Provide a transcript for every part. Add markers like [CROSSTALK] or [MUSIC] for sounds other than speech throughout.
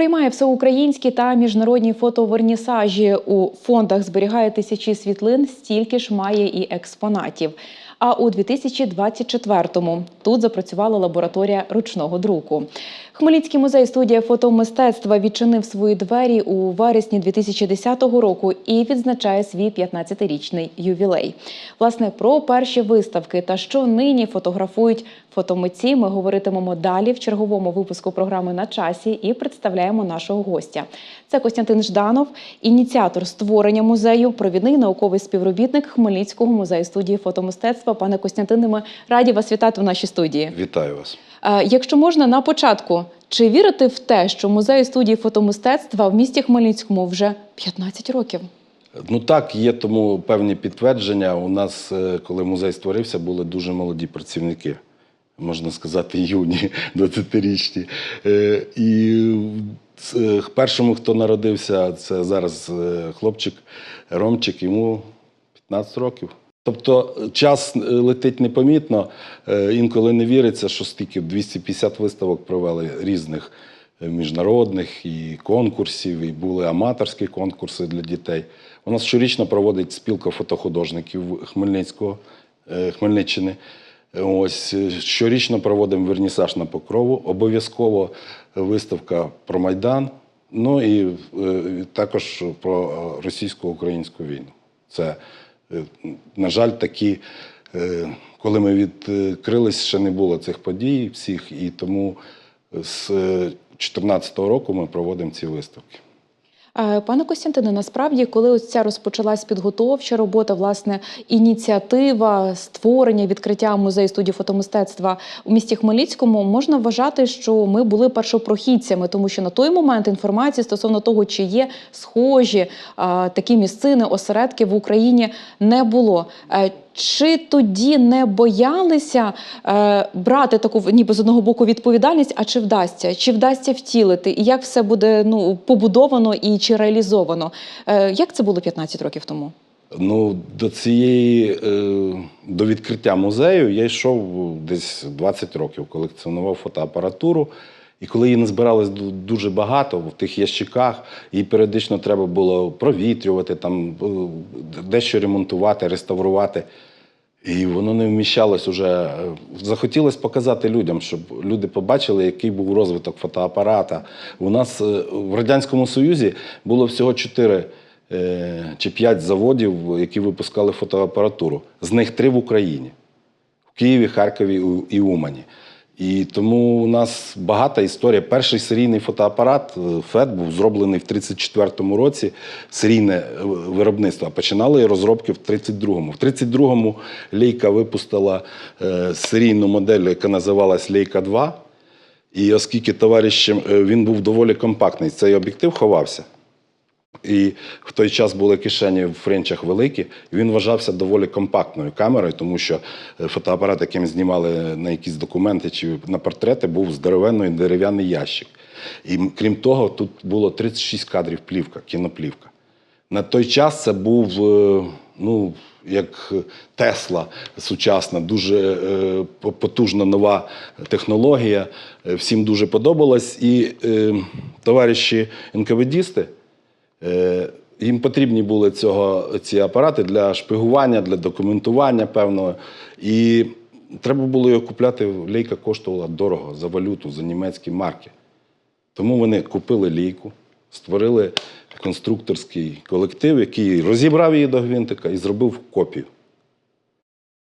Приймає всеукраїнські та міжнародні фотовернісажі. У фондах зберігає тисячі світлин, стільки ж має і експонатів. А у 2024-му тут запрацювала лабораторія ручного друку. Хмельницький музей студія фотомистецтва відчинив свої двері у вересні 2010 року і відзначає свій 15-річний ювілей. Власне, про перші виставки та що нині фотографують фотомитці. Ми говоритимемо далі в черговому випуску програми на часі і представляємо нашого гостя. Це Костянтин Жданов, ініціатор створення музею, провідний науковий співробітник Хмельницького музею студії фотомистецтва. Пане Костянтине, ми раді вас вітати в нашій студії. Вітаю вас. Е, Якщо можна на початку, чи вірите в те, що музей студії фотомистецтва в місті Хмельницькому вже 15 років? Ну так, є тому певні підтвердження. У нас, е, коли музей створився, були дуже молоді працівники, можна сказати, юні, [LAUGHS] 20-річні. Е, І першому, хто народився, це зараз хлопчик Ромчик, йому 15 років. Тобто час е, летить непомітно, Е, інколи не віриться, що стільки 250 виставок провели різних е, міжнародних і конкурсів, і були аматорські конкурси для дітей. У нас щорічно проводить спілка фотохудожників Хмельницького, е, Хмельниччини. Ось е, щорічно проводимо вернісаж на покрову. Обов'язково виставка про Майдан. Ну і е, також про е, російсько-українську війну. Це, е, на жаль, такі, е, коли ми відкрились, ще не було цих подій всіх, і тому з 2014 року ми проводимо ці виставки. Е, Пане Костянтине, насправді, коли ось ця розпочалась підготовча робота, власне, ініціатива створення відкриття музею студії фотомистецтва у місті Хмельницькому, можна вважати, що ми були першопрохідцями, тому що на той момент інформації стосовно того, чи є схожі а, такі місцини, осередки в Україні, не було. Чи тоді не боялися е, брати таку ніби з одного боку відповідальність, а чи вдасться? Чи вдасться втілити? І як все буде ну, побудовано і чи реалізовано? Е, як це було 15 років тому? Ну, до цієї е, до відкриття музею я йшов десь 20 років, колекціонував фотоапаратуру. І коли її назбиралось ду- дуже багато в тих ящиках, її періодично треба було провітрювати, там е, дещо ремонтувати, реставрувати. І воно не вміщалось уже. Е, Захотілося показати людям, щоб люди побачили, який був розвиток фотоапарата. У нас е, в Радянському Союзі було всього чотири е, чи п'ять заводів, які випускали фотоапаратуру. З них три в Україні в Києві, Харкові і Умані. І тому у нас багата історія. Перший серійний фотоапарат е, ФЕД був зроблений в 34-му році, серійне е, виробництво. А починали розробки в 32-му. В 32-му Лейка випустила е, серійну модель, яка називалась Лейка 2. І оскільки товаришем е, він був доволі компактний, цей об'єктив ховався. І в той час були кишені в френчах великі. Він вважався доволі компактною камерою, тому що е, фотоапарат, яким знімали на якісь документи чи на портрети, був здоровенний дерев'яний ящик. І крім того, тут було 36 кадрів плівка, кіноплівка. На той час це був е, ну, як Тесла сучасна, дуже е, потужна нова технологія. Всім дуже подобалось. І е, товариші Е, Їм потрібні були цього, ці апарати для шпигування, для документування певного. І треба було його купляти. Лейка коштувала дорого за валюту, за німецькі марки. Тому вони купили лійку, створили конструкторський колектив, який розібрав її до гвинтика і зробив копію.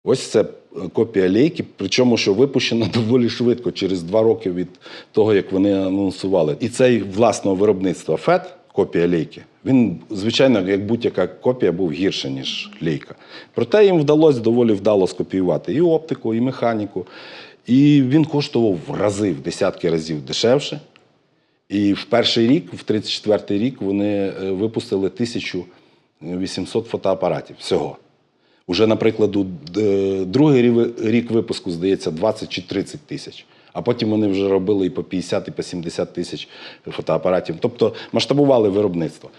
Ось це е, копія лейки, причому що випущена [LAUGHS] доволі швидко, через два роки від того, як вони анонсували. І цей власного виробництва ФЕД, копія лейки, він, звичайно, як будь-яка копія, був гірше, ніж лейка. Проте їм вдалося доволі вдало скопіювати і оптику, і механіку. І він коштував в рази, в десятки разів дешевше. І в перший рік, в 34-й рік, вони е, випустили 1800 фотоапаратів всього. Уже, наприклад, е, другий рік випуску, здається, 20 чи 30 тисяч. А потім вони вже робили і по 50, і по 70 тисяч фотоапаратів. Тобто масштабували виробництво.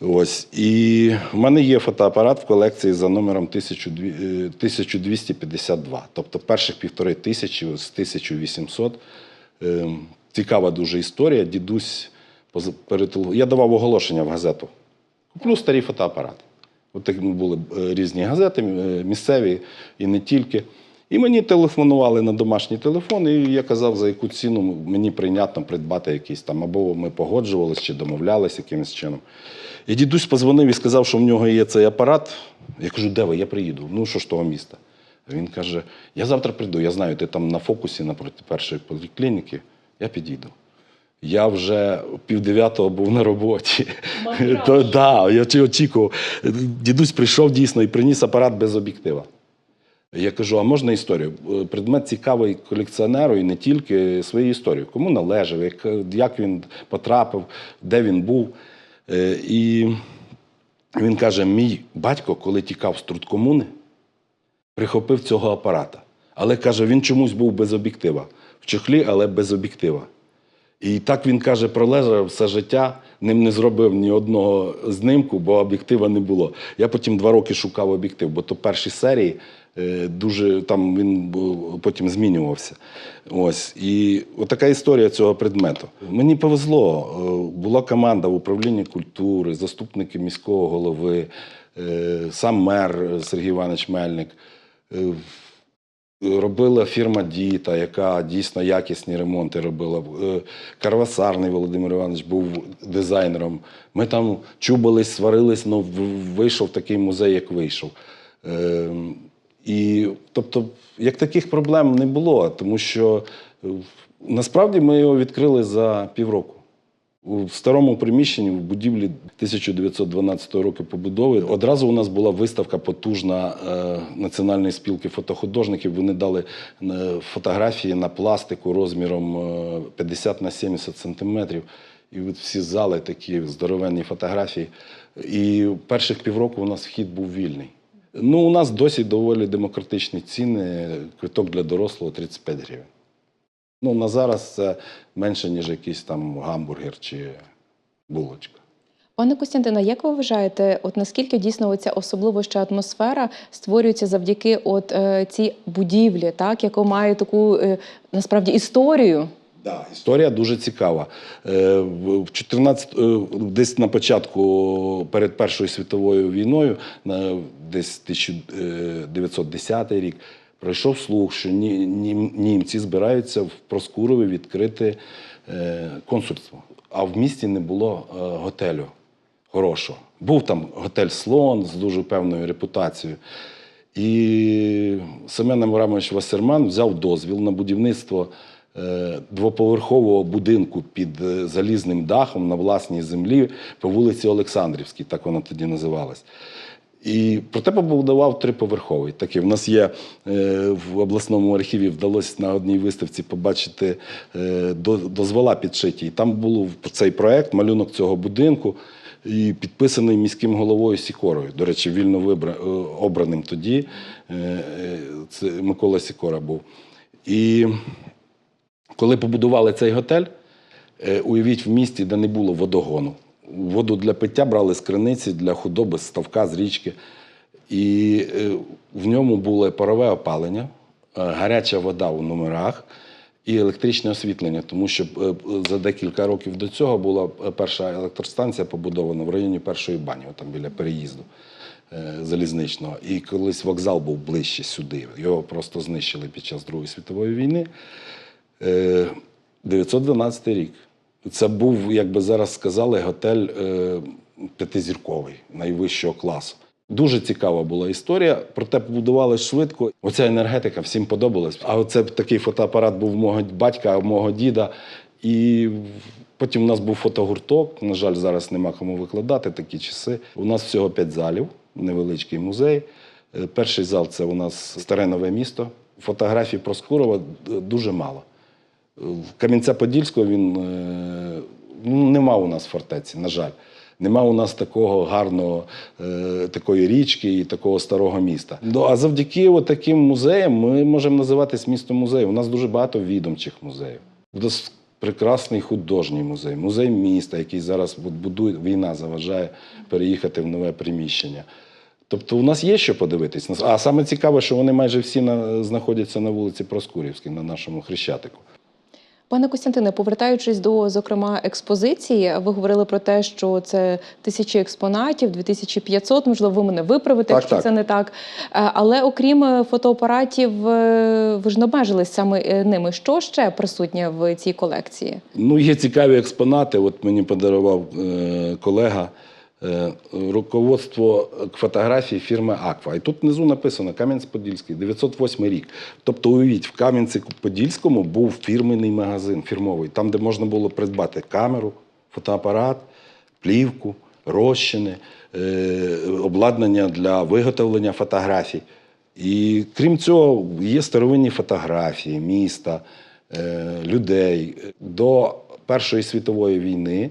Ось. І в мене є фотоапарат в колекції за номером 1200, е, 1252. Тобто перших півтори тисячі з 1800. Ем, Цікава дуже історія. Дідусь Я давав оголошення в газету. Куплю старі фотоапарати. От так були е, різні газети, е, місцеві і не тільки. І мені телефонували на домашній телефон, і я казав, за яку ціну мені прийнятно придбати якийсь там, або ми погоджувалися чи домовлялися якимось чином. І дідусь позвонив і сказав, що в нього є цей апарат. Я кажу, де ви? Я приїду. Ну, що ж того міста? Він каже: Я завтра прийду, я знаю, ти там на фокусі напроти першої поліклініки, я підійду. Я вже пів дев'ятого був на роботі. То, да, я очікував. Дідусь прийшов дійсно і приніс апарат без об'єктива. Я кажу: а можна історію? Е, Предмет цікавий колекціонеру і не тільки свою історію. Кому належав, як, як він потрапив, де він був. Е, І він каже: мій батько, коли тікав з трудкомуни, прихопив цього апарата. Але каже, він чомусь був без об'єктива. В чохлі, але без об'єктива. І так він каже, пролежав все життя, ним не зробив ні одного знимку, бо об'єктива не було. Я потім два роки шукав об'єктив, бо то перші серії дуже там він потім змінювався. Ось. І отака історія цього предмету. Мені повезло. Е, Була команда в управлінні культури, заступники міського голови, е, сам мер е, Сергій Іванович Мельник. Е, Робила фірма Діта, яка дійсно якісні ремонти робила. Е, Карвасарний Володимир Іванович був дизайнером. Ми там чубились, сварились, але вийшов такий музей, як вийшов. І, тобто, як таких проблем не було, тому що е, насправді ми його відкрили за півроку. У старому приміщенні в будівлі 1912 року побудови одразу у нас була виставка потужна е, Національної спілки фотохудожників. Вони дали е, фотографії на пластику розміром е, 50 на 70 сантиметрів. І от всі зали такі здоровенні фотографії. І перших півроку у нас вхід був вільний. Ну, у нас досі доволі демократичні ціни. Квиток для дорослого 35 гривень. Ну, на зараз це менше, ніж якийсь там гамбургер чи булочка. Пане Костянтине, як ви вважаєте, от наскільки дійсно оця особливо ще атмосфера створюється завдяки от е, цій будівлі, так яка має таку е, насправді історію? Да, історія дуже цікава. Е, В в 14, е, десь на початку перед Першою світовою війною, десь 1910 рік, пройшов слух, що німці збираються в Проскурові відкрити е, консульство. А в місті не було е, готелю хорошого. Був там готель Слон з дуже певною репутацією. І Семен Аврамович Вассерман взяв дозвіл на будівництво е, двоповерхового будинку під е, залізним дахом на власній землі по вулиці Олександрівській, так вона тоді називалась. І проте побудував триповерховий. Такий. В нас є е, в обласному архіві вдалося на одній виставці побачити е, дозвола підшиті. І там був цей проект, малюнок цього будинку, і підписаний міським головою Сікорою. До речі, вільно вибра, е, обраним тоді. Е, е, Це Микола Сікора був. І коли побудували цей готель, е, уявіть в місті, де не було водогону. Воду для пиття брали з криниці, для худоби, з ставка, з річки. І е, в ньому було парове опалення, е, гаряча вода у номерах і електричне освітлення, тому що за декілька років до цього була перша електростанція побудована в районі першої бані, там біля переїзду залізничного. І колись вокзал був ближче сюди. Його просто знищили під час Другої світової війни. Е, 912 рік. Це був, як би зараз сказали, готель е, п'ятизірковий найвищого класу. Дуже цікава була історія, проте побудували швидко. Оця енергетика всім подобалась. А оце такий фотоапарат був мого батька, мого діда. І потім у нас був фотогурток. На жаль, зараз нема кому викладати такі часи. У нас всього п'ять залів, невеличкий музей. Е, Перший зал це у нас старе нове місто. Фотографій Проскурова е, дуже мало. В Кам'янця-Подільського він е, ну, нема у нас фортеці, на жаль. Нема у нас такого гарного, е, такої річки і такого старого міста. Ну, а завдяки таким музеям ми можемо називатись містом музею. У нас дуже багато відомчих музеїв. У нас прекрасний художній музей, музей міста, який зараз будує, війна заважає переїхати в нове приміщення. Тобто у нас є що подивитись. А саме цікаве, що вони майже всі на, знаходяться на вулиці Проскурівській, на нашому Хрещатику. Пане Костянтине, повертаючись до зокрема експозиції, ви говорили про те, що це тисячі експонатів, 2500, можливо, ви мене виправите, якщо так. це не так. Е, Але окрім е, фотоапаратів, е, ви ж не обмежились саме ними. Що ще присутнє в цій колекції? Ну, є цікаві експонати. От мені подарував колега руководство к фотографії фірми Аква. І тут внизу написано Кам'янець-Подільський, 908 рік. Тобто, уявіть, в Кам'янці-Подільському був фірменний магазин, фірмовий, там, де можна було придбати камеру, фотоапарат, плівку, розчини, е, обладнання для виготовлення фотографій. І крім цього, є старовинні фотографії міста, е, людей. До Першої світової війни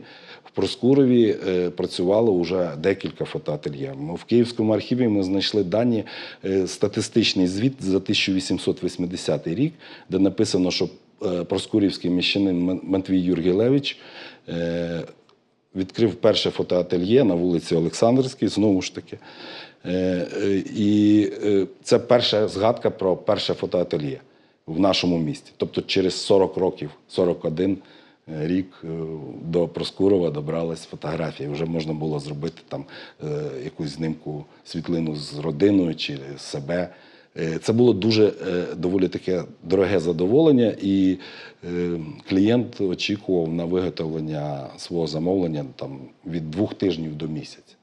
Проскурові е, працювало вже декілька фотоательє. В Київському архіві ми знайшли дані е, статистичний звіт за 1880 рік, де написано, що е, проскурівський міщанин Матвій Юргілевич відкрив перше фотоательє на вулиці Олександрівській, знову ж таки. І це перша згадка про перше фотоательє в нашому місті. Тобто через 40 років, 41 рік е, до Проскурова добрались фотографії. Вже можна було зробити там е, якусь знімку, світлину з родиною чи себе. Е, Це було дуже доволі таке дороге задоволення, і клієнт очікував на виготовлення свого замовлення там, від двох тижнів до місяця.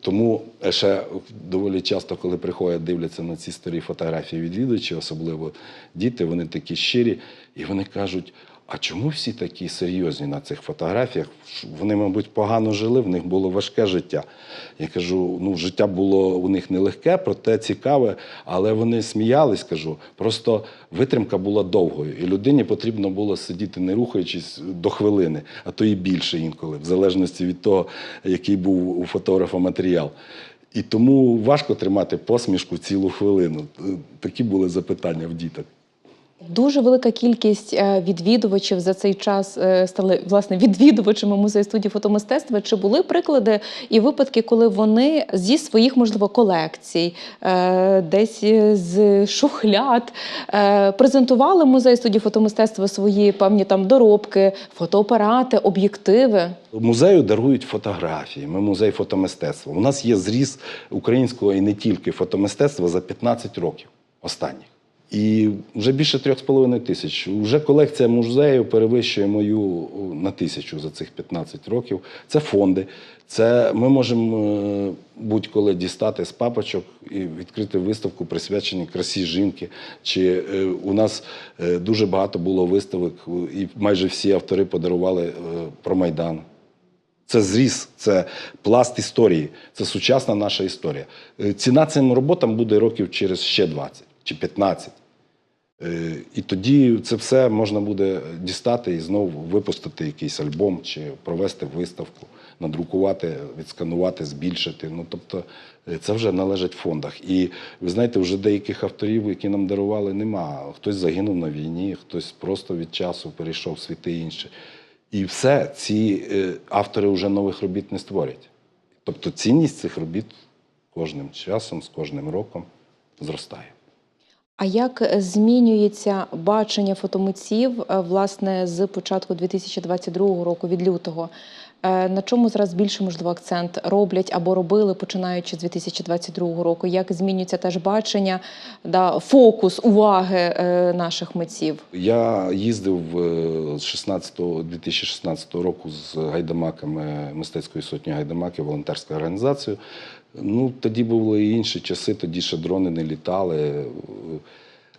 Тому ще доволі часто, коли приходять, дивляться на ці старі фотографії відвідувачі, особливо діти, вони такі щирі, і вони кажуть: а чому всі такі серйозні на цих фотографіях? Вони, мабуть, погано жили, в них було важке життя. Я кажу, ну, життя було у них нелегке, проте цікаве, але вони сміялись, кажу. Просто витримка була довгою, і людині потрібно було сидіти, не рухаючись до хвилини, а то і більше інколи, в залежності від того, який був у фотографа матеріал. І тому важко тримати посмішку цілу хвилину. Такі були запитання в діток. Дуже велика кількість е, відвідувачів за цей час е, стали власне відвідувачами музею студії фотомистецтва. Чи були приклади і випадки, коли вони зі своїх можливо колекцій, е, десь з шухляд е, презентували музей студії фотомистецтва свої певні там доробки, фотоапарати, об'єктиви? Музею дарують фотографії. Ми музей фотомистецтва. У нас є зріз українського і не тільки фотомистецтва за 15 років останніх. І вже більше трьох з половиною тисяч. Вже колекція музею перевищує мою на тисячу за цих 15 років. Це фонди. Це ми можемо е, будь-коли дістати з папочок і відкрити виставку, присвячені красі жінки. Чи е, у нас е, дуже багато було виставок, і майже всі автори подарували про Майдан. Це зріз, це пласт історії, це сучасна наша історія. Ціна цим роботам буде років через ще 20 чи 15. Е, І тоді це все можна буде дістати і знову випустити якийсь альбом чи провести виставку, надрукувати, відсканувати, збільшити. Ну тобто е, це вже належить фондах. І ви знаєте, вже деяких авторів, які нам дарували, нема. Хтось загинув на війні, хтось просто від часу перейшов в світи інші. І все, ці е, автори вже нових робіт не створять. Тобто цінність цих робіт кожним часом, з кожним роком зростає. А як змінюється бачення фотомитців е, власне з початку 2022 року, від лютого? Е, На чому зараз більше можливо акцент роблять або робили починаючи з 2022 року? Як змінюється теж бачення, да, фокус уваги е, наших митців? Я їздив з 16, 2016 року з гайдамаками мистецької сотні гайдамаків, волонтерською організацією. Ну, тоді були і інші часи, тоді ще дрони не літали.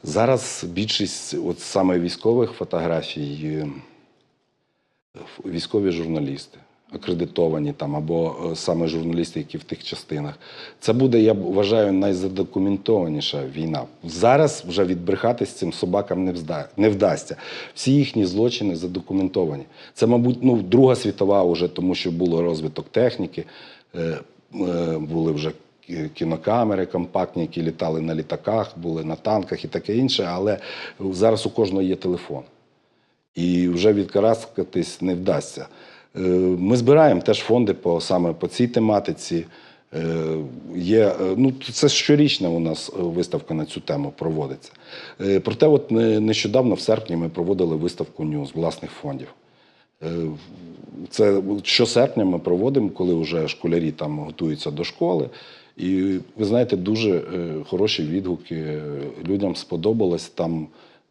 Зараз більшість от саме військових фотографій е, військові журналісти. Акредитовані там або е, саме журналісти, які в тих частинах. Це буде, я вважаю, найзадокументованіша війна. Зараз вже відбрехатись цим собакам не, взда, не вдасться. Всі їхні злочини задокументовані. Це, мабуть, ну, Друга світова, вже, тому що було розвиток техніки, е, були вже кінокамери компактні, які літали на літаках, були на танках і таке інше, але зараз у кожного є телефон і вже відкараскатись не вдасться. Е, Ми збираємо теж фонди по саме по цій тематиці. Е, Є, е, ну, це щорічна у нас виставка на цю тему проводиться. Проте, от нещодавно, в серпні, ми проводили виставку ню з власних фондів. Е, Це щосерпня ми проводимо, коли вже школярі там готуються до школи. І ви знаєте, дуже е, хороші відгуки. Людям сподобалось там,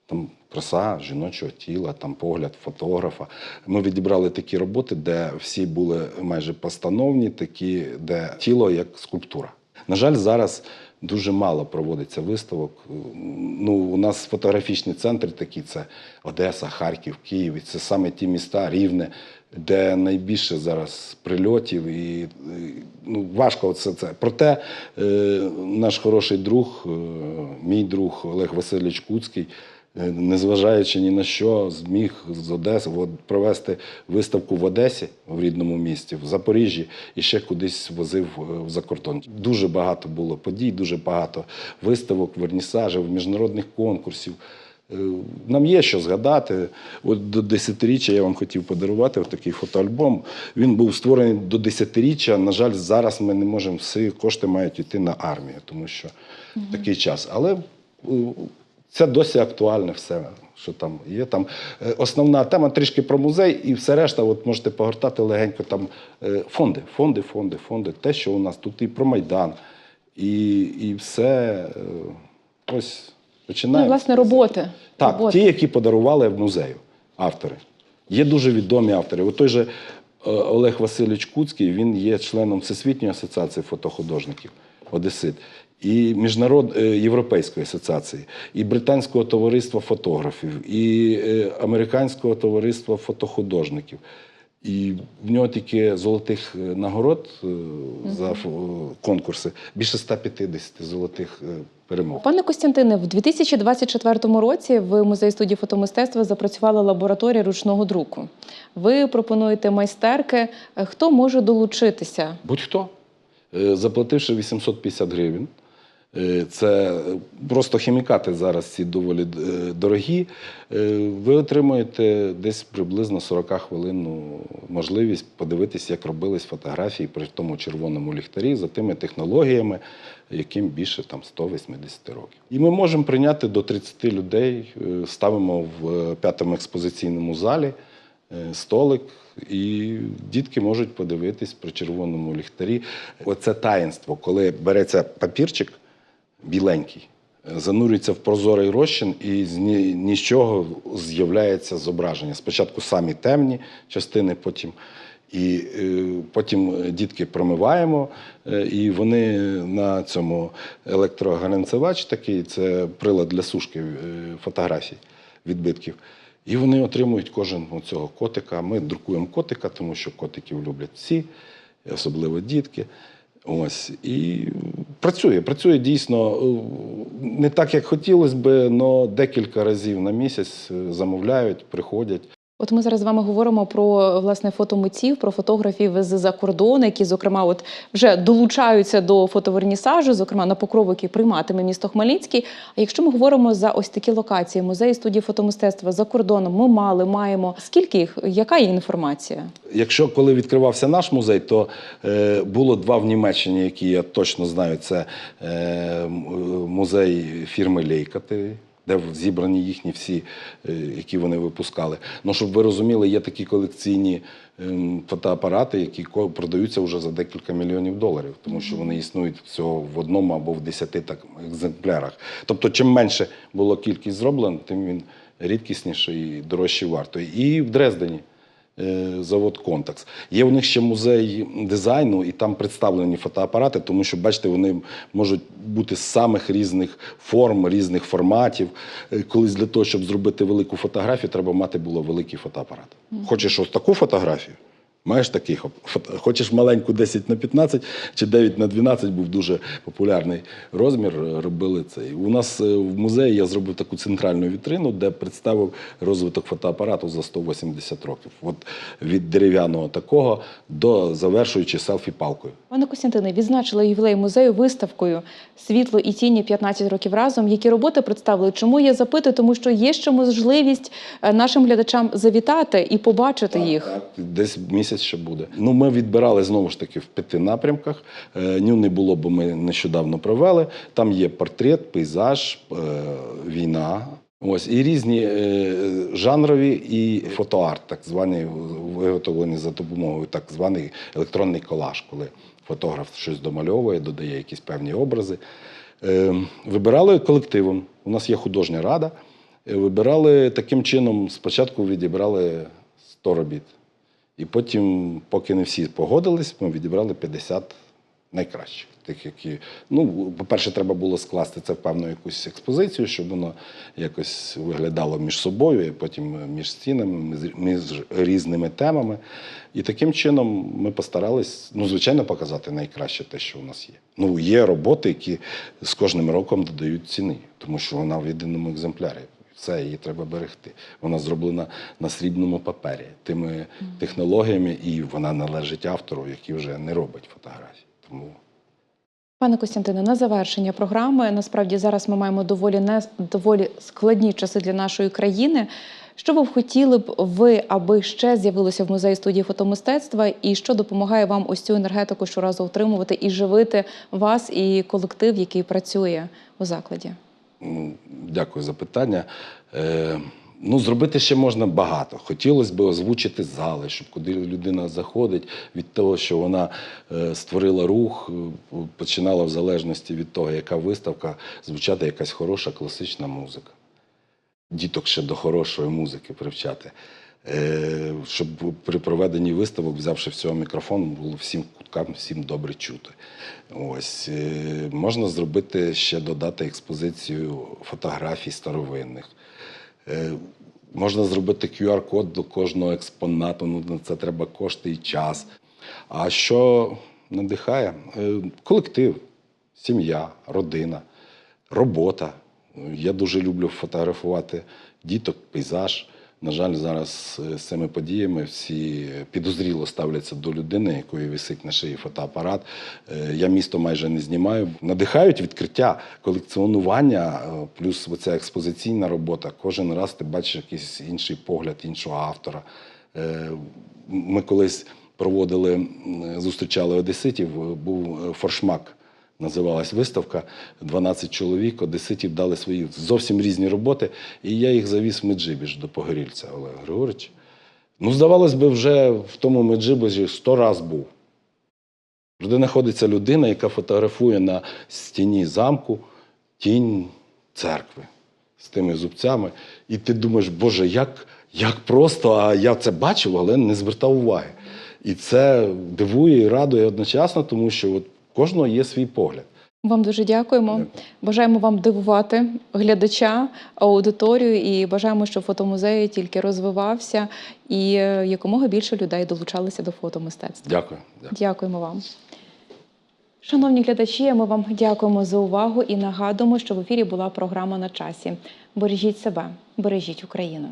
там краса жіночого тіла, там погляд фотографа. Ми відібрали такі роботи, де всі були майже постановні, такі, де тіло як скульптура. На жаль, зараз дуже мало проводиться виставок. Ну, у нас фотографічні центри такі: це Одеса, Харків, Київ. І це саме ті міста рівне, де найбільше зараз прильотів. І ну, важко це. це. Проте е, наш хороший друг, е, мій друг Олег Васильович Куцький. Е, Незважаючи ні на що, зміг з Одеси провести виставку в Одесі в рідному місті, в Запоріжжі і ще кудись возив е, в закордон. Дуже багато було подій, дуже багато виставок, вернісажів, міжнародних конкурсів. Е, Нам є що згадати. От до десятиріччя я вам хотів подарувати такий фотоальбом. Він був створений до десятиріччя. На жаль, зараз ми не можемо всі кошти мають йти на армію, тому що такий час. Але це досі актуальне все, що там є. Там е, основна тема трішки про музей, і все решта, от можете погортати легенько там е, фонди, фонди, фонди, фонди. Те, що у нас тут і про Майдан, і, і все. е, Ось Ну, власне, роботи. Так, роботи. ті, які подарували в музею, автори. Є дуже відомі автори. От той же Олег Васильович Куцький, він є членом Всесвітньої асоціації фотохудожників Одесит, і Міжнарод е, Європейської асоціації, і Британського товариства фотографів, і е, Американського товариства фотохудожників. І в нього тільки золотих е, нагород за конкурси, більше 150 золотих перемог. Пане Костянтине, в 2024 році в музеї студії фотомистецтва запрацювала лабораторія ручного друку. Ви пропонуєте майстерки. Хто може долучитися? Будь-хто, заплативши 850 гривень. Е, Це просто хімікати зараз ці доволі е, дорогі. Е, Ви отримуєте десь приблизно 40 хвилинну можливість подивитися, як робились фотографії при тому червоному ліхтарі за тими технологіями, яким більше там 180 років. І ми можемо прийняти до 30 людей, ставимо в п'ятому експозиційному залі столик, і дітки можуть подивитись при червоному ліхтарі. Оце таїнство, коли береться папірчик біленький, занурюється в прозорий розчин, і з ні, ні з чого з'являється зображення. Спочатку самі темні частини, потім. І е, потім дітки промиваємо, е, і вони на цьому електрогаранцевач такий, це прилад для сушки е, фотографій, відбитків. І вони отримують кожен цього котика. Ми друкуємо котика, тому що котиків люблять всі, особливо дітки. Ось і працює. Працює дійсно е, не так, як хотілося би, але декілька разів на місяць е, замовляють, приходять. От ми зараз з вами говоримо про власне фотомитців, про фотографів з-за кордону, які, зокрема, от вже долучаються до фотовернісажу, зокрема на покрову, який прийматиме місто Хмельницький. А якщо ми говоримо за ось такі локації, музеї студії фотомистецтва за кордоном, ми мали, маємо. Скільки їх? Яка є інформація? Якщо коли відкривався наш музей, то е, було два в Німеччині, які я точно знаю. Це е, музей фірми Лейкати, де зібрані їхні всі, е, які вони випускали. Ну, щоб ви розуміли, є такі колекційні ем, фотоапарати, які продаються вже за декілька мільйонів доларів, тому що вони існують всього в одному або в десяти так, екземплярах. Тобто, чим менше було кількість зроблено, тим він рідкісніший і дорожчий варто. І в Дрездені завод Контакс. Є у них ще музей дизайну, і там представлені фотоапарати, тому що, бачите, вони можуть бути з самих різних форм, різних форматів. Е, Колись для того, щоб зробити велику фотографію, треба мати було великий фотоапарат. Хочеш ось таку фотографію? Маєш фото- Хочеш маленьку 10 на 15 чи 9 на 12 був дуже популярний розмір. е, Робили це. І У нас е, в музеї я зробив таку центральну вітрину, де представив розвиток фотоапарату за 180 років. От від дерев'яного такого до завершуючи селфі-палкою. Пане Костянтине, відзначили ювілей музею виставкою Світло і тіні 15 років разом. Які роботи представили? Чому я запитую? Тому що є ще можливість е, нашим глядачам завітати і побачити їх. Так, Десь місяць 20 ще буде. Ну, ми відбирали знову ж таки в п'яти напрямках. Е, Ню не було, бо ми нещодавно провели. Там є портрет, пейзаж, е, війна. Ось і різні е, жанрові і фотоарт, так звані виготовлені за допомогою так званий електронний колаж, коли фотограф щось домальовує, додає якісь певні образи. Е, вибирали колективом. У нас є художня рада. Е, Вибирали таким чином, спочатку відібрали 100 робіт. І потім, поки не всі погодились, ми відібрали 50 найкращих. Тих, які, ну, по-перше, треба було скласти це в певну якусь експозицію, щоб воно якось виглядало між собою, і потім між стінами, між- між різними темами. І таким чином ми постарались, ну, звичайно, показати найкраще те, що у нас є. Ну, є роботи, які з кожним роком додають ціни, тому що вона в єдиному екземплярі. Все, її треба берегти. Вона зроблена на срібному папері, тими технологіями, і вона належить автору, який вже не робить фотографії. Тому Пане Костянтине, на завершення програми насправді зараз ми маємо доволі не доволі складні часи для нашої країни. Що ви б хотіли б ви, аби ще з'явилося в музеї студії фотомистецтва, і що допомагає вам ось цю енергетику щоразу утримувати і живити вас і колектив, який працює у закладі? Дякую за питання. Е, ну, зробити ще можна багато. Хотілося б озвучити зали, щоб куди людина заходить від того, що вона е, створила рух, е, починала в залежності від того, яка виставка, звучати якась хороша класична музика. Діток ще до хорошої музики привчати. Е, Щоб при проведенні виставок, взявши всього мікрофон, було всім куткам всім добре чути. Ось е, можна зробити ще додати експозицію фотографій старовинних. Е, Можна зробити QR-код до кожного експонату. Ну на це треба кошти і час. А що надихає? Колектив, сім'я, родина, робота. Я дуже люблю фотографувати діток, пейзаж. На жаль, зараз е, з цими подіями всі підозріло ставляться до людини, якої висить на шиї фотоапарат. Е, Я місто майже не знімаю. Надихають відкриття, колекціонування, е, плюс оця експозиційна робота. Кожен раз ти бачиш якийсь інший погляд іншого автора. Е, Ми колись проводили, зустрічали одеситів, е, був е, форшмак називалась виставка. 12 чоловік, одеситів дали свої зовсім різні роботи. І я їх завіз в Меджибіж до Погорільця Олега Григоровича. Ну, здавалось би, вже в тому Меджибіжі 100 раз був. Де знаходиться людина, яка фотографує на стіні замку тінь церкви з тими зубцями. І ти думаєш, Боже, як, як просто, а я це бачив, але не звертав уваги. І це дивує і радує одночасно, тому що от кожного є свій погляд. Вам дуже дякуємо. Дякую. Бажаємо вам дивувати глядача, аудиторію і бажаємо, щоб фотомузей тільки розвивався і е, якомога більше людей долучалися до фотомистецтва. Дякую. Дякую. Дякуємо вам. Шановні глядачі, ми вам дякуємо за увагу і нагадуємо, що в ефірі була програма на часі. Бережіть себе, бережіть Україну.